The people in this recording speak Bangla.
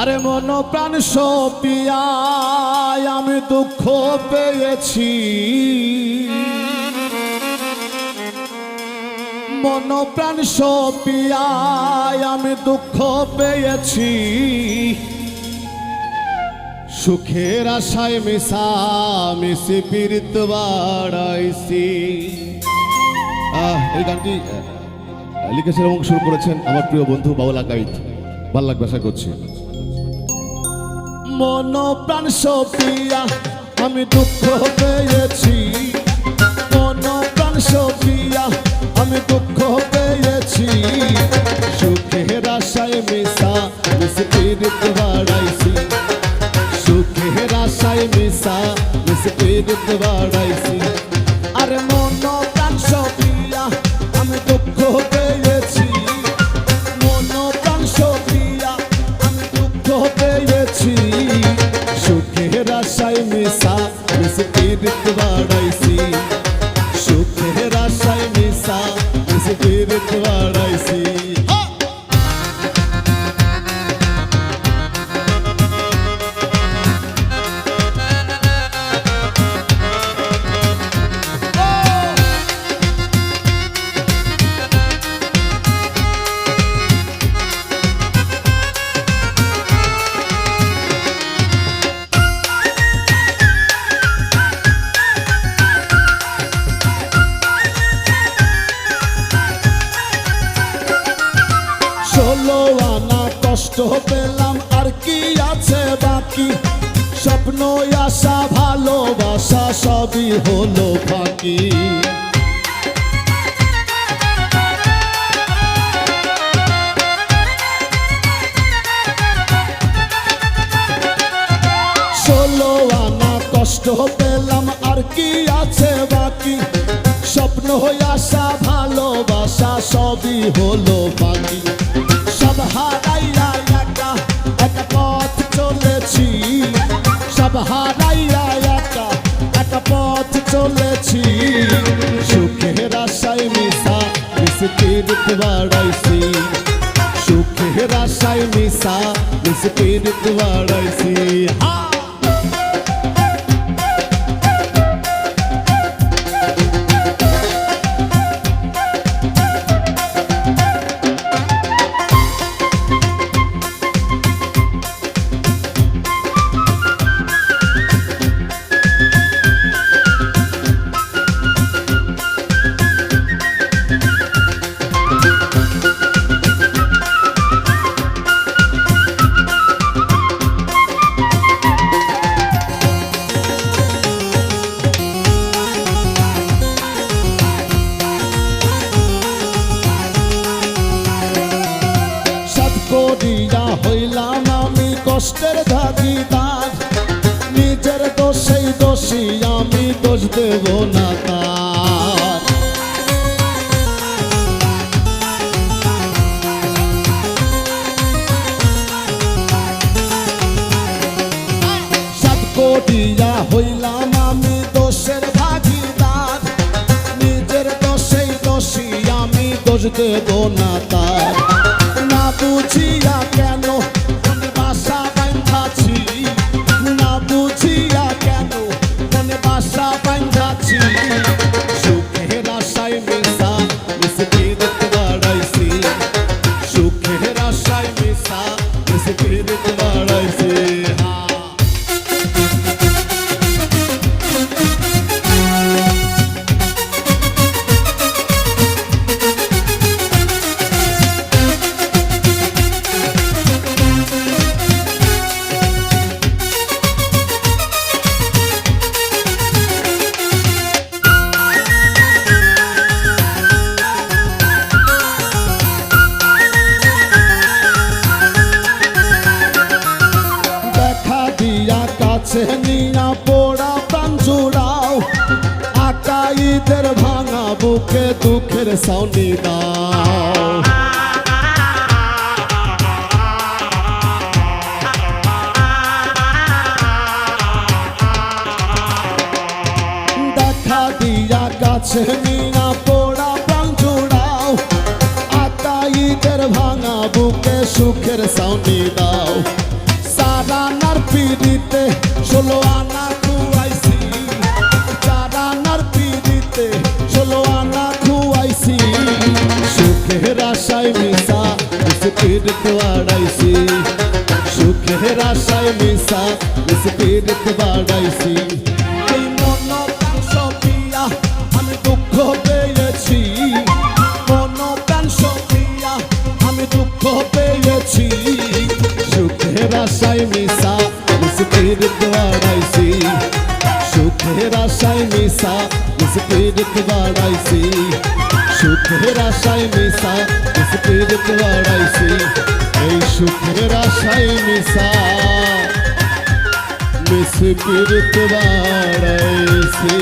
আরে মন প্রাণ সপিয়ায় আমি দুঃখ পেয়েছি। মন প্রাণ সপিয়ায় আমি দুঃখ পেয়েছি। সুখের আশায় মিশা, মিশি পীড়িত বাড়াইছি। এই গানটি এবং শুরু করেছেন আমার প্রিয় বন্ধু বাউলা গাইড ভালো লাগবে আশা করছি। মন প্রাণ সপিয়া আমি দুঃখ পেয়েছি। মন প্রাণ সপিয়া আমি দুঃখ পেয়েছি। সুখের আশায় মিশা মিশি পীড়িত বাড়াইছি সুখের আশায় মিশা মিশি পীড়িত বাড়াইছি কষ্ট পেলাম আর কি আছে বাকি? স্বপ্ন, আশা, ভালোবাসা সবই হলো ফাঁকি। ষোলো আনা কষ্ট পেলাম আর কি আছে বাকি? স্বপ্ন, আশা, ভালোবাসা সবই হলো বাকি হারাইয়া একা একা পথ চলেছি। সুখের আশায় মিশা মিশির বাড়াইছি সুখের আশায় মিশা মিশির বাড়াইছি হা! আমি তো না তার। না বুঝিয়া আকাইদের ভাঙা বুকে দুঃখের সাউনি দাও। দেখা দিয়া কাছে নিয়া পোড়া প্রাণ জুড়াও। আকাইদের ভাঙা বুকে সুখের সাউনি দাও। চার আনার পিড়িতে ষোলো আনা আশায় মিশা স্পিড বাড়াইছি এই মন প্রাণ আমি দুঃখ পেয়েছি। মন প্রাণ আমি দুঃখ পেয়েছি। সুখের আশায় মিশা স্পিড বাড়াইছি সুখের আশায় মিশা স্পিড বাড়াইছি সুখের আশায় মিশা স্পিড বাড়াইছি এই সুখের আশায় মিশা। স্পিড বাড়াইছি